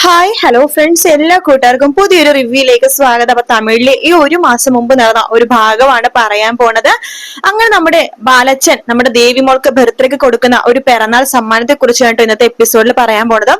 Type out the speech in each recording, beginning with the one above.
Hi hello friends എല്ലാ കൂട്ടുകാർക്കും പുതിയൊരു റിവ്യൂയിലേക്ക് സ്വാഗതം. അപ്പൊ തമിഴിലെ ഈ ഒരു മാസം മുമ്പ് നടന്ന ഒരു ഭാഗമാണ് പറയാൻ പോണത്. അങ്ങനെ നമ്മുടെ ബാലച്ചൻ നമ്മുടെ ദേവിമോൾക്ക് ബർത്ത്ഡേക്ക് കൊടുക്കുന്ന ഒരു പിറന്നാൾ സമ്മാനത്തെ കുറിച്ചാണ് ഇന്നത്തെ എപ്പിസോഡിൽ പറയാൻ പോണത്.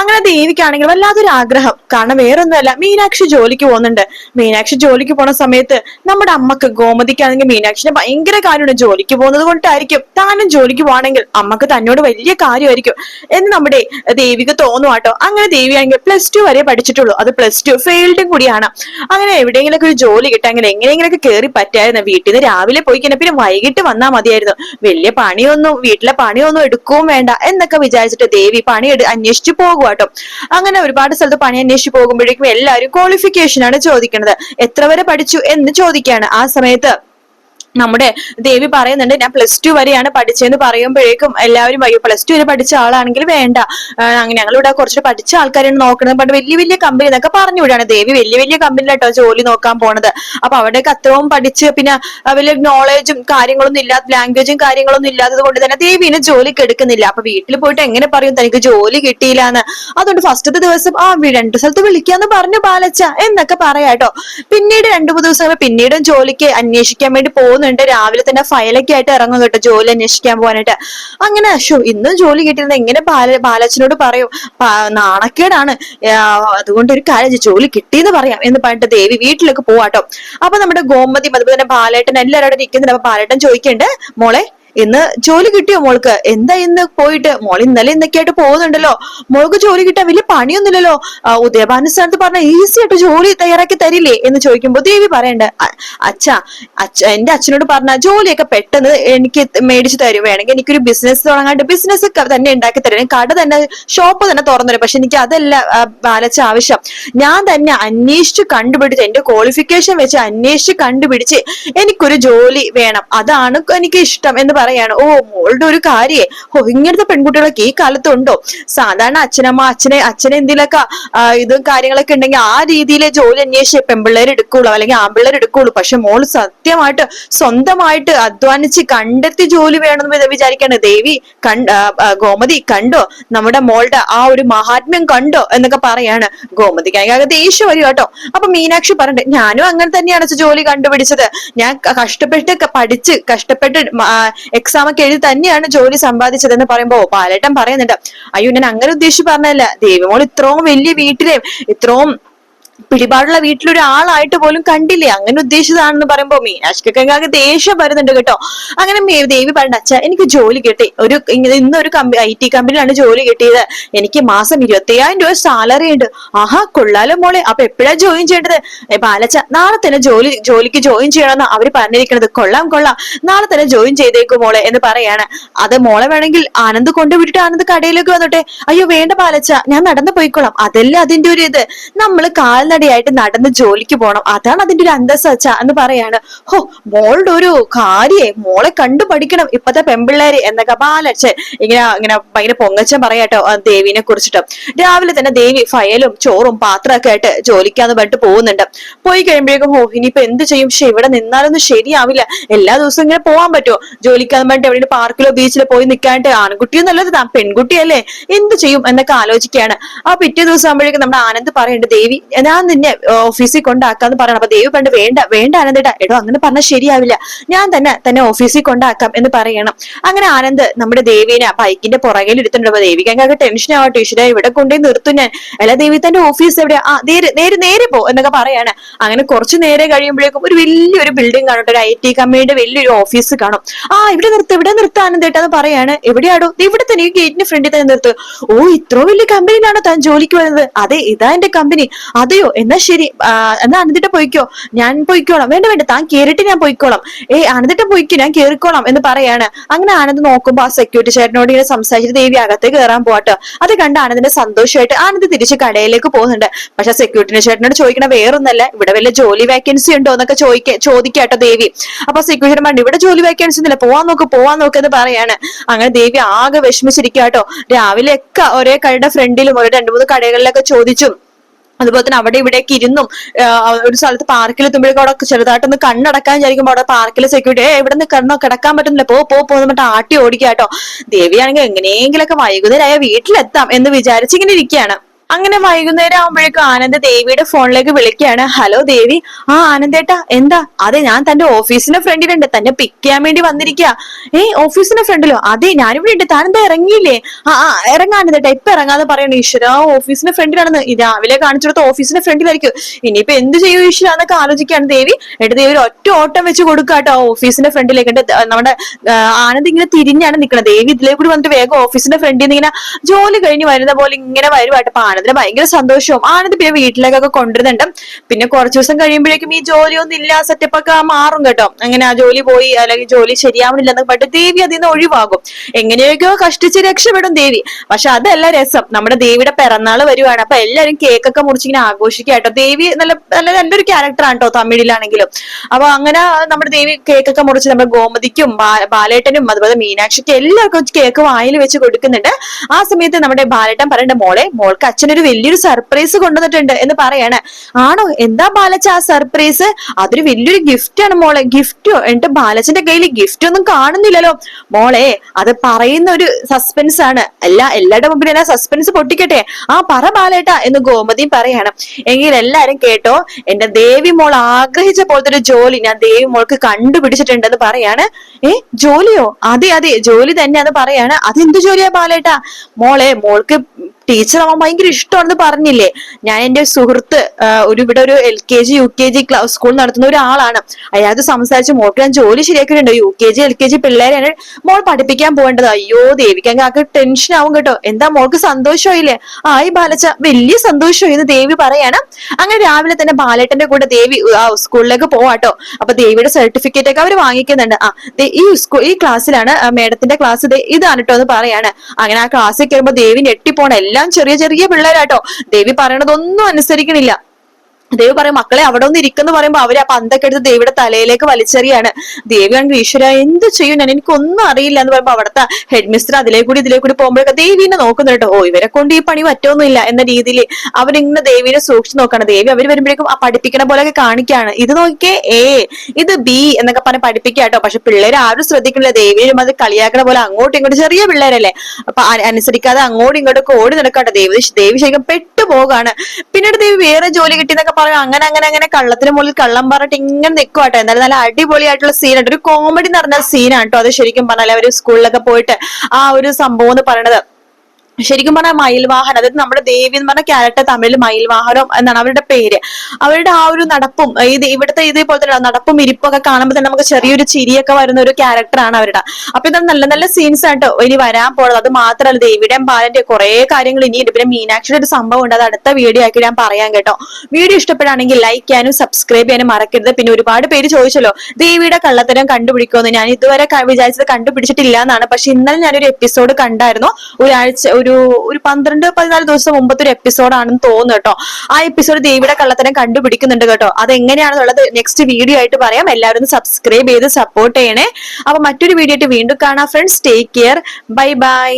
അങ്ങനെ ദേവിക്കാണെങ്കിൽ വല്ലാത്തൊരു ആഗ്രഹം. കാരണം വേറൊന്നുമല്ല മീനാക്ഷി ജോലിക്ക് പോകുന്നുണ്ട്. മീനാക്ഷി ജോലിക്ക് പോണ സമയത്ത് നമ്മുടെ അമ്മയ്ക്ക് ഗോമതിക്കാണെങ്കിൽ മീനാക്ഷിനെ ഭയങ്കര കാര്യമാണ്. ജോലിക്ക് പോകുന്നത് കൊണ്ടായിരിക്കും. താനും ജോലിക്ക് പോകണമെങ്കിൽ അമ്മയ്ക്ക് തന്നോട് വലിയ കാര്യമായിരിക്കും എന്ന് നമ്മുടെ ദേവിക്ക് തോന്നുവാട്ടോ. അങ്ങനെ ദേവി ആണെങ്കിൽ പ്ലസ് ടു വരെ പഠിച്ചിട്ടുള്ളൂ. അത് പ്ലസ് ടു ഫെയിൽഡും കൂടിയാണ്. അങ്ങനെ എവിടെയെങ്കിലൊക്കെ ഒരു ജോലി കിട്ടാമെങ്കിൽ എങ്ങനെയെങ്കിലൊക്കെ കയറി പറ്റായിരുന്നു. വീട്ടിൽ നിന്ന് രാവിലെ പോയി കഴിഞ്ഞാൽ പിന്നെ വൈകിട്ട് വന്നാൽ മതിയായിരുന്നു. വലിയ പണിയൊന്നും വീട്ടിലെ പണിയൊന്നും എടുക്കുകയും വേണ്ട എന്നൊക്കെ വിചാരിച്ചിട്ട് ദേവി പണി എടു പോകും കേട്ടോ അങ്ങനെ ഒരുപാട് സ്ഥലത്ത് പണി അന്വേഷിച്ചു പോകുമ്പോഴേക്കും എല്ലാവരും ക്വാളിഫിക്കേഷൻ ആണ് ചോദിക്കുന്നത് എത്ര വരെ പഠിച്ചു എന്ന് ചോദിക്കുകയാണ് ആ സമയത്ത്. നമ്മുടെ ദേവി പറയുന്നുണ്ട് ഞാൻ പ്ലസ് ടു വരെയാണ് പഠിച്ചതെന്ന് പറയുമ്പോഴേക്കും എല്ലാവരും അയ്യോ പ്ലസ് ടു വരെ പഠിച്ച ആളാണെങ്കിൽ വേണ്ട. ഞങ്ങളിവിടെ കുറച്ച് പഠിച്ച ആൾക്കാരാണ് നോക്കുന്നത്. പണ്ട് വലിയ വലിയ കമ്പനി എന്നൊക്കെ പറഞ്ഞു വിടാണ് ദേവി വലിയ വലിയ കമ്പനിയിലാട്ടോ ജോലി നോക്കാൻ പോണത്. അപ്പൊ അവിടെയൊക്കെ അത്രയും പഠിച്ച് പിന്നെ വലിയ നോളേജും കാര്യങ്ങളൊന്നും ഇല്ലാത്ത ലാംഗ്വേജും കാര്യങ്ങളൊന്നും ഇല്ലാത്തത് കൊണ്ട് തന്നെ ദേവിനെ ജോലിക്ക് എടുക്കുന്നില്ല. അപ്പൊ വീട്ടിൽ പോയിട്ട് എങ്ങനെ പറയും തനിക്ക് ജോലി കിട്ടിയില്ല എന്ന് അതുകൊണ്ട് ഫസ്റ്റത്തെ ദിവസം ആ രണ്ട് സ്ഥലത്ത് വിളിക്കാന്ന് പറഞ്ഞു ബാലച്ച എന്നൊക്കെ പറയാട്ടോ. പിന്നീട് രണ്ടു മൂന്ന് ദിവസം പിന്നീടും ജോലിക്ക് അന്വേഷിക്കാൻ വേണ്ടി പോകുന്നുണ്ട് രാവിലെ തന്നെ ഫയലൊക്കെ ആയിട്ട് ഇറങ്ങും കേട്ടോ ജോലി അന്വേഷിക്കാൻ പോകാനായിട്ട്. അങ്ങനെ ഷോ ഇന്നും ജോലി കിട്ടിയിരുന്ന എങ്ങനെ ബാല ബാലച്ചനോട് പറയും നാണക്കേടാണ്. അതുകൊണ്ട് ഒരു കാര്യം ജോലി കിട്ടിയെന്ന് പറയാം എന്ന് പറഞ്ഞിട്ട് ദേവി വീട്ടിലേക്ക് പോവാട്ടോ. അപ്പൊ നമ്മുടെ ഗോമതി അതുപോലെ തന്നെ ബാലേട്ടൻ എല്ലാവരും അവിടെ നിൽക്കുന്നുണ്ട്. അപ്പൊ ബാലേട്ടൻ ചോദിക്കണ്ട് മോളെ ഇന്ന് ജോലി കിട്ടിയോ മോൾക്ക്? എന്താ ഇന്ന് പോയിട്ട്? മോൾ ഇന്നലെ ഇന്നൊക്കെയായിട്ട് പോകുന്നുണ്ടല്ലോ. മോൾക്ക് ജോലി കിട്ടാൻ വലിയ പണിയൊന്നുമില്ലല്ലോ. ഉദയഭാനു സ്ഥാനത്ത് പറഞ്ഞ ഈസി ആയിട്ട് ജോലി തയ്യാറാക്കി തരില്ലേ എന്ന് ചോദിക്കുമ്പോൾ ദേവി പറയണ്ട അച്ഛ അച്ഛാ എന്റെ അച്ഛനോട് പറഞ്ഞ ജോലിയൊക്കെ പെട്ടെന്ന് എനിക്ക് മേടിച്ചു തരും. വേണമെങ്കിൽ എനിക്കൊരു ബിസിനസ് തുടങ്ങാണ്ട് ബിസിനസ് തന്നെ ഉണ്ടാക്കി തരും. കട തന്നെ ഷോപ്പ് തന്നെ തുറന്നു തരും. പക്ഷെ എനിക്ക് അതല്ല ബാലച്ച ആവശ്യം. ഞാൻ തന്നെ അന്വേഷിച്ച് കണ്ടുപിടിച്ച് എന്റെ ക്വാളിഫിക്കേഷൻ വെച്ച് അന്വേഷിച്ച് കണ്ടുപിടിച്ച് എനിക്കൊരു ജോലി വേണം. അതാണ് എനിക്ക് ഇഷ്ടം എന്ന് പറയാണ് ഓ മോളുടെ ഒരു കാര്യേ. ഓ ഇങ്ങനത്തെ പെൺകുട്ടികളൊക്കെ ഈ കാലത്തുണ്ടോ? സാധാരണ അച്ഛനമ്മ അച്ഛനെ അച്ഛനെ എന്തിലൊക്കെ ഇതും കാര്യങ്ങളൊക്കെ ഉണ്ടെങ്കിൽ ആ രീതിയിലെ ജോലി അന്വേഷിച്ച് പെൺപിള്ളേർ എടുക്കുള്ളൂ അല്ലെങ്കിൽ ആൺപിള്ളേർ എടുക്കുള്ളൂ. പക്ഷെ മോൾ സത്യമായിട്ട് സ്വന്തമായിട്ട് അധ്വാനിച്ച് കണ്ടെത്തി ജോലി വേണമെന്ന് വിചാരിക്കാണ്. ദേവി കണ്ട ഗോമതി കണ്ടോ? നമ്മുടെ മോളുടെ ആ ഒരു മഹാത്മ്യം കണ്ടോ? എന്നൊക്കെ പറയാണ് ഗോമതിക്ക്. അതിനകത്ത് ദേഷ്യം വരും കേട്ടോ. അപ്പൊ മീനാക്ഷി പറഞ്ഞിട്ട് ഞാനും അങ്ങനെ തന്നെയാണ് ജോലി കണ്ടുപിടിച്ചത്. ഞാൻ കഷ്ടപ്പെട്ട് പഠിച്ച് കഷ്ടപ്പെട്ട് എക്സാം ഒക്കെ എഴുതി തന്നെയാണ് ജോലി സമ്പാദിച്ചതെന്ന് പറയുമ്പോ പാലേട്ടൻ പറയുന്നുണ്ട്. അയ്യോ ഞാൻ അങ്ങനെ ഉദ്ദേശിച്ച് പറഞ്ഞല്ല ദേവിമോൾ ഇത്രയും വലിയ വീട്ടിലെ ഇത്രയും പിടിപാടുള്ള വീട്ടിലൊരാളായിട്ട് പോലും കണ്ടില്ലേ? അങ്ങനെ ഉദ്ദേശിച്ചതാണെന്ന് പറയുമ്പോ മീനാക്ഷിക്കൊക്കെ ദേഷ്യം വരുന്നുണ്ട് കേട്ടോ. അങ്ങനെ ദേവി പറഞ്ഞ അച്ഛ എനിക്ക് ജോലി കിട്ടി. ഒരു ഇന്നൊരു കമ്പനി ഐ ടി കമ്പനിയിലാണ് ജോലി കിട്ടിയത്. എനിക്ക് മാസം ഇരുപത്തയ്യായിരം രൂപ സാലറി ഉണ്ട്. ആഹാ കൊള്ളാലോ മോളെ. അപ്പൊ എപ്പോഴാ ജോയിൻ ചെയ്യേണ്ടത്? ബാലച്ച നാളെ തന്നെ ജോലി ജോലിക്ക് ജോയിൻ ചെയ്യണമെന്ന് അവർ പറഞ്ഞിരിക്കുന്നത് കൊള്ളാം കൊള്ളാം. നാളെ തന്നെ ജോയിൻ ചെയ്തേക്കും മോളെ എന്ന് പറയാണ്. അത് മോളെ വേണമെങ്കിൽ ആനന്ദ് കൊണ്ടുവിട്ടിട്ട് ആനന്ദ് കടയിലേക്ക് വന്നോട്ടെ. അയ്യോ വേണ്ട ബാലച്ച ഞാൻ നടന്നു പോയിക്കോളാം. അതല്ല അതിന്റെ ഒരു ഇത്. നമ്മൾ കാൽനടയായിട്ട് നടന്ന് ജോലിക്ക് പോണം. അതാണ് അതിന്റെ ഒരു അന്തസ് എന്ന് പറയാണ്. ഹോ മോളുടെ ഒരു കാര്യേ മോളെ കണ്ടു പഠിക്കണം ഇപ്പത്തെ പെമ്പിള്ളേര് എന്നൊക്കെ ബാലച്ഛൻ ഇങ്ങനെ ഇങ്ങനെ ഭയങ്കര പൊങ്ങച്ചൻ പറയാട്ടോ ദേവിനെ കുറിച്ചിട്ട്. രാവിലെ തന്നെ ദേവി ഫയലും ചോറും പാത്രമൊക്കെ ആയിട്ട് ജോലിക്കാന്ന് പറഞ്ഞിട്ട് പോകുന്നുണ്ട്. പോയി കഴിയുമ്പോഴേക്കും ഹോ ഇനിയിപ്പോ എന്ത് ചെയ്യും? പക്ഷെ ഇവിടെ നിന്നാലൊന്നും ശരിയാവില്ല. എല്ലാ ദിവസവും ഇങ്ങനെ പോകാൻ പറ്റുമോ? ജോലിക്കാന്ന് പറഞ്ഞിട്ട് എവിടെ പാർക്കിലോ ബീച്ചിലോ പോയി നിൽക്കാണ്ട് ആൺകുട്ടിയും നല്ലത് താൻ പെൺകുട്ടിയല്ലേ? എന്ത് ചെയ്യും എന്നൊക്കെ ആലോചിക്കുകയാണ്. ആ പിറ്റേ ദിവസം ആകുമ്പോഴേക്കും നമ്മുടെ ആനന്ദ് പറയുന്നുണ്ട് ദേവി ഞാൻ നിന്നെ ഓഫീസിൽ കൊണ്ടാക്കാന്ന് പറയണം. അപ്പൊ ദേവി പണ്ട് വേണ്ട വേണ്ട ആനന്ദേട്ടാ. എടോ അങ്ങനെ പറഞ്ഞാൽ ശരിയാവില്ല. ഞാൻ തന്നെ തന്നെ ഓഫീസിൽ കൊണ്ടാക്കാം എന്ന് പറയണം. അങ്ങനെ ആനന്ദ് നമ്മുടെ ദേവീനെ ബൈക്കിന്റെ പുറകിൽ എടുത്തിട്ടുണ്ട് അപ്പൊ ദേവിക്ക് അങ്ങ് ടെൻഷൻ ആവട്ടെ. ഈശ്വര ഇവിടെ കൊണ്ടുപോയി നിർത്തും ഞാൻ. അല്ല ദേവി തന്റെ ഓഫീസ് എവിടെയാ? ആ നേരെ നേരെ നേരെ പോ എന്നൊക്കെ പറയാണ്. അങ്ങനെ കുറച്ച് നേരെ കഴിയുമ്പോഴേക്കും ഒരു വലിയൊരു ബിൽഡിംഗ് കാണും. ഒരു ഐ ടി കമ്പനിയുടെ വലിയൊരു ഓഫീസ് കാണും. ആ ഇവിടെ നിർത്ത് ഇവിടെ നിർത്ത് ആനന്ദേട്ടാ എന്ന് പറയാണ്. എവിടെയാടോ? ഇവിടെ തന്നെ ഈ ഗേറ്റിന്റെ ഫ്രണ്ടിൽ തന്നെ നിർത്ത്. ഓ ഇത്ര വലിയ കമ്പനിയിലാണോ താൻ ജോലിക്ക് വരുന്നത്? അതെ ഇതാ എന്റെ കമ്പനി അതെയോ? പോയിക്കോ എന്നാ ശരി. എന്നാ അനന്തിട്ട് പോയിക്കോ. ഞാൻ പോയിക്കോളാം. വേണ്ട വേണ്ട. താൻ കേറിട്ട് ഞാൻ പോയിക്കോളാം. ഏ അനന്തിട്ട് പോയിക്കോ. ഞാൻ കേറിക്കോളാം എന്ന് പറയാണ്. അങ്ങനെ ആനന്ദ് നോക്കുമ്പോ ആ സെക്യൂരിറ്റി ചേട്ടനോട് ഇങ്ങനെ സംസാരിച്ചിട്ട് ദേവി അകത്തേക്ക് കയറാൻ പോകട്ടോ അത് കണ്ട് ആനന്ദിന്റെ സന്തോഷമായിട്ട് ആനന്ദ് തിരിച്ച് കടയിലേക്ക് പോകുന്നുണ്ട്. പക്ഷെ സെക്യൂരിറ്റി ചേട്ടനോട് ചോദിക്കണ വേറൊന്നല്ല. ഇവിടെ വല്ല ജോലി വേക്കൻസി ഉണ്ടോ എന്നൊക്കെ ചോദിക്ക ചോദിക്കാട്ടോ ദേവി. അപ്പൊ സെക്യൂരിറ്റി പറഞ്ഞു ഇവിടെ ജോലി വേക്കൻസി ഒന്നുമില്ല. പോവാൻ നോക്ക് പോവാൻ നോക്ക് എന്ന് പറയാണ്. അങ്ങനെ ദേവി ആകെ വിഷമിച്ചിരിക്കാട്ടോ രാവിലെ ഒക്കെ ഒരേ കടയുടെ ഫ്രണ്ടിലും ഒരു രണ്ടു മൂന്ന് കടകളിലൊക്കെ ചോദിച്ചും. അതുപോലെ തന്നെ അവിടെ ഇവിടേക്ക് ഇരുന്നും ഒരു സ്ഥലത്ത് പാർക്കിൽ എത്തുമ്പോഴേക്കും അവിടെ ചെറുതായിട്ടൊന്ന് കണ്ണടക്കാൻ വിചാരിക്കുമ്പോൾ അവിടെ പാർക്കിൽ സെക്യൂരിറ്റി ഏ ഇവിടെ നിന്ന് കിടക്കാൻ പറ്റുന്നില്ല പോ പോ പോ എന്ന് പറഞ്ഞിട്ട് ആട്ടി ഓടിക്കാട്ടോ ദേവിയാണെങ്കിൽ എങ്ങനെയെങ്കിലൊക്കെ വൈകുന്നേരമായ വീട്ടിലെത്താം എന്ന് വിചാരിച്ചിങ്ങനെ ഇരിക്കുകയാണ്. അങ്ങനെ വൈകുന്നേരം ആകുമ്പോഴേക്കും ആനന്ദ് ദേവിയുടെ ഫോണിലേക്ക് വിളിക്കുകയാണ്. ഹലോ ദേവി. ആ ആനന്ദേട്ടാ എന്താ? അതെ ഞാൻ തന്റെ ഓഫീസിന്റെ ഫ്രണ്ടിലുണ്ട്. തന്നെ പിക്ക് ചെയ്യാൻ വേണ്ടി വന്നിരിക്കുക ഏ ഓഫീസിന്റെ ഫ്രണ്ടിലോ? അതെ ഞാനിവിടെ ഉണ്ട്. താനെന്താ ഇറങ്ങിയില്ലേ? ആ ആ ഇറങ്ങാനന്ദേട്ടാ ഇപ്പൊ ഇറങ്ങാതെ പറയണ. ഈശ്വര ഓഫീസിന്റെ ഫ്രണ്ടിലാണെന്ന്. രാവിലെ കാണിച്ചെടുത്ത ഓഫീസിന്റെ ഫ്രണ്ടിലായിരിക്കും. ഇനിയിപ്പൊ എന്ത് ചെയ്യും ഈശ്വര എന്നൊക്കെ ആലോചിക്കുകയാണ് ദേവി. എട്ട് ദേവി ഒരു ഒറ്റ ഓട്ടം വെച്ച് കൊടുക്കാട്ടോ ഓഫീസിന്റെ ഫ്രണ്ടിലേക്ക്. നമ്മുടെ ആനന്ദ് ഇങ്ങനെ തിരിഞ്ഞാണ് നിൽക്കുന്നത് ദേവി ഇതിലേക്ക് കൂടി വന്നിട്ട് വേഗം ഓഫീസിന്റെ ഫ്രണ്ടിൽ നിന്ന് ഇങ്ങനെ ജോലി കഴിഞ്ഞ് വരുന്ന പോലെ ഇങ്ങനെ വരുവാട്ടോ ആനന്ദിന് ഭയങ്കര സന്തോഷവും. ആനന്ദ് പിന്നെ വീട്ടിലേക്കൊക്കെ കൊണ്ടുവരുന്നുണ്ട്. പിന്നെ കുറച്ച് ദിവസം കഴിയുമ്പോഴേക്കും ഈ ജോലിയൊന്നും ഇല്ല സെറ്റപ്പ് ഒക്കെ മാറും കേട്ടോ. അങ്ങനെ ആ ജോലി പോയി അല്ലെങ്കിൽ ജോലി ശരിയാവണില്ല എന്നൊക്കെ പറഞ്ഞിട്ട് ദേവി അതിൽ നിന്ന് ഒഴിവാകും. എങ്ങനെയൊക്കെയോ കഷ്ടിച്ച് രക്ഷപ്പെടും ദേവി. പക്ഷെ അതല്ല രസം. നമ്മുടെ ദേവിയുടെ പിറന്നാൾ വരുവാണ്. അപ്പൊ എല്ലാരും കേക്കൊക്കെ മുറിച്ചിങ്ങനെ ആഘോഷിക്കുക കേട്ടോ. ദേവി നല്ല നല്ല നല്ലൊരു ക്യാരക്ടറാണ് കേട്ടോ തമിഴിലാണെങ്കിലും. അപ്പൊ അങ്ങനെ നമ്മുടെ ദേവി കേക്കൊക്കെ മുറിച്ച് നമ്മുടെ ഗോമതിക്കും ബാലേട്ടനും അതുപോലെ മീനാക്ഷിക്കും എല്ലാവർക്കും കേക്ക് വായിൽ വെച്ച് കൊടുക്കുന്നുണ്ട്. ആ സമയത്ത് നമ്മുടെ ബാലേട്ടൻ പറയേണ്ട മോളെ മോൾക്ക് അച്ഛനൊരു വലിയൊരു സർപ്രൈസ് കൊണ്ടുവന്നിട്ടുണ്ട് എന്ന് പറയാണ്. ആണോ? എന്താ ബാലച്ച ആ സർപ്രൈസ് അതൊരു വലിയൊരു ഗിഫ്റ്റ് ആണ് മോളെ. ഗിഫ്റ്റോ എന്നിട്ട് ബാലച്ചന്റെ കയ്യിൽ ഗിഫ്റ്റ് ഒന്നും കാണുന്നില്ലല്ലോ. മോളെ അത് പറയുന്ന ഒരു സസ്പെൻസ് ആണ്. അല്ല എല്ലാവരുടെ മുമ്പിൽ ഞാൻ സസ്പെൻസ് പൊട്ടിക്കട്ടെ. ആ പറ ബാലേട്ട എന്ന് ഗോമതി പറയാണ്. എങ്കിൽ എല്ലാരും കേട്ടോ എന്റെ ദേവി മോൾ ആഗ്രഹിച്ച പോലത്തെ ഒരു ജോലി ഞാൻ ദേവി മോൾക്ക് കണ്ടുപിടിച്ചിട്ടുണ്ടെന്ന് പറയാണ്. ഏ ജോലിയോ? അതെ അതെ ജോലി തന്നെ അത് പറയാണ്. അതെന്ത് ജോലിയാ ബാലേട്ട? മോളെ മോൾക്ക് ടീച്ചർ ആവാൻ ഭയങ്കര ഇഷ്ടമാണെന്ന് പറഞ്ഞില്ലേ? ഞാൻ എന്റെ സുഹൃത്ത് ഒരു ഇവിടെ ഒരു L K G U K G school നടത്തുന്ന ഒരാളാണ്. അയാൾക്ക് സംസാരിച്ച് മോൾക്ക് ഞാൻ ജോലി ശരിയാക്കിയിട്ടുണ്ട്. U K G L K G പിള്ളേരെയാണ് മോൾ പഠിപ്പിക്കാൻ പോകേണ്ടത്. അയ്യോ ദേവിക്ക് അങ്ങ് ആക്ക് ടെൻഷൻ ആവും കേട്ടോ. എന്താ മോൾക്ക് സന്തോഷമായില്ലേ? ആയി ബാലച്ച വലിയ സന്തോഷമായി എന്ന് ദേവി പറയാണ്. അങ്ങനെ രാവിലെ തന്നെ ബാലേട്ടന്റെ കൂടെ ദേവി ആ സ്കൂളിലേക്ക് പോവാട്ടോ അപ്പൊ ദേവിയുടെ സർട്ടിഫിക്കറ്റ് ഒക്കെ അവർ വാങ്ങിക്കുന്നുണ്ട്. ആ ഈ സ്കൂൾ ഈ ക്ലാസ്സിലാണ് മേഡത്തിന്റെ ക്ലാസ് ഇതാണ് കേട്ടോ എന്ന് പറയാണ്. അങ്ങനെ ആ ക്ലാസ്സിൽ കയറുമ്പോ ദേവി ഞെട്ടിപ്പോണ. എല്ലാം ചെറിയ ചെറിയ പിള്ളേരാട്ടോ. ദേവി പറയണതൊന്നും അനുസരിക്കണില്ല. ദേവി പറയും മക്കളെ അവിടെ ഒന്ന് ഇരിക്കുന്നു പറയുമ്പോ അവരെ ആ പന്തൊക്കെ എടുത്ത് ദേവിയുടെ തലയിലേക്ക് വലിച്ചെറിയാണ്. ദേവിയാണ് ഈശ്വര എന്ത് ചെയ്യും? ഞാൻ എനിക്കൊന്നും അറിയില്ല എന്ന് പറയുമ്പോൾ അവിടുത്തെ ഹെഡ് മിസ്റ്റർ അതിലേ കൂടി ഇതിലേ കൂടി പോകുമ്പോഴൊക്കെ ദേവീനെ നോക്കുന്നു കേട്ടോ. ഓ ഇവരെ കൊണ്ട് ഈ പണി പറ്റൊന്നുമില്ല എന്ന രീതിയിൽ അവരിങ്ങനെ ദേവീനെ സൂക്ഷിച്ചു നോക്കാണ്. ദേവി അവർ വരുമ്പോഴേക്കും ആ പഠിപ്പിക്കണ പോലെയൊക്കെ കാണിക്കുകയാണ്. ഇത് നോക്കിയേ എ ഇത് ബി എന്നൊക്കെ പറഞ്ഞ് പഠിപ്പിക്കുക കേട്ടോ. പക്ഷെ പിള്ളേർ ആരും ശ്രദ്ധിക്കണില്ല ദേവിയും അത് കളിയാക്കണ പോലെ അങ്ങോട്ടും ഇങ്ങോട്ടും ചെറിയ പിള്ളേരല്ലേ? അപ്പൊ അനുസരിക്കാതെ അങ്ങോട്ടും ഇങ്ങോട്ടും ഓടി നടക്കാട്ടോ. ദേവി ദേവി ശരിക്കും പെട്ടുപോകാണ് പിന്നീട് ദേവി വേറെ ജോലി കിട്ടിയെന്നൊക്കെ പറയും അങ്ങനെ അങ്ങനെ അങ്ങനെ കള്ളത്തിന് മുകളിൽ കള്ളം പറഞ്ഞിട്ട് ഇങ്ങനെ നിൽക്കുവാട്ടെ എന്നാലും നല്ല അടിപൊളിയായിട്ടുള്ള സീനായിട്ട് ഒരു കോമഡി നിറഞ്ഞ സീനാണ് കേട്ടോ അത് ശരിക്കും പറഞ്ഞാൽ അവർ സ്കൂളിലൊക്കെ പോയിട്ട് ആ ഒരു സംഭവം എന്ന് പറയണത്. ശരിക്കും പറഞ്ഞാൽ മയിൽവാഹൻ അതായത് നമ്മുടെ ദേവി എന്ന് പറഞ്ഞ ക്യാരക്ടർ തമിഴിൽ മയിൽവാഹനം എന്നാണ് അവരുടെ പേര്. അവരുടെ ആ ഒരു നടപ്പും ഇത് ഇവിടുത്തെ ഇതേപോലെ തന്നെ നടപ്പും ഇരിപ്പൊക്കെ കാണുമ്പോൾ തന്നെ നമുക്ക് ചെറിയൊരു ചിരിയൊക്കെ വരുന്ന ഒരു ക്യാരക്ടറാണ് അവരുടെ. അപ്പൊ ഇത് നല്ല നല്ല സീൻസ് ആട്ടോ ഇനി വരാൻ പോകുന്നത് അത് മാത്രമല്ല ദേവിയുടെയും ബാലന്റെ കുറെ കാര്യങ്ങൾ ഇനിയുണ്ട്. പിന്നെ മീനാക്ഷിയുടെ ഒരു സംഭവം ഉണ്ട്. അത് അടുത്ത വീഡിയോ ആക്കി ഞാൻ പറയാം കേട്ടോ. വീഡിയോ ഇഷ്ടപ്പെടുകയാണെങ്കിൽ ലൈക്ക് ചെയ്യാനും സബ്സ്ക്രൈബ് ചെയ്യാനും മറക്കരുത്. പിന്നെ ഒരുപാട് പേര് ചോദിച്ചല്ലോ ദേവിയുടെ കള്ളത്തരം കണ്ടുപിടിക്കുമെന്ന് ഞാൻ ഇതുവരെ വിചാരിച്ചത് കണ്ടുപിടിച്ചിട്ടില്ല എന്നാണ് പക്ഷെ ഇന്നലെ ഞാനൊരു എപ്പിസോഡ് കണ്ടായിരുന്നു. ഒരാഴ്ച ഒരു ഒരു ഒരു പന്ത്രണ്ട് പതിനാല് ദിവസം മുമ്പത്തെ ഒരു എപ്പിസോഡാണെന്ന് തോന്നുന്നു കേട്ടോ. ആ എപ്പിസോഡ് ദേവിയുടെ കള്ളത്തരം കണ്ടുപിടിക്കുന്നുണ്ട് കേട്ടോ. അത് എങ്ങനെയാണെന്നുള്ളത് നെക്സ്റ്റ് വീഡിയോ ആയിട്ട് പറയാം. എല്ലാവരും സബ്സ്ക്രൈബ് ചെയ്ത് സപ്പോർട്ട് ചെയ്യണേ. അപ്പൊ മറ്റൊരു വീഡിയോ ആയിട്ട് വീണ്ടും കാണാം friends take care bye bye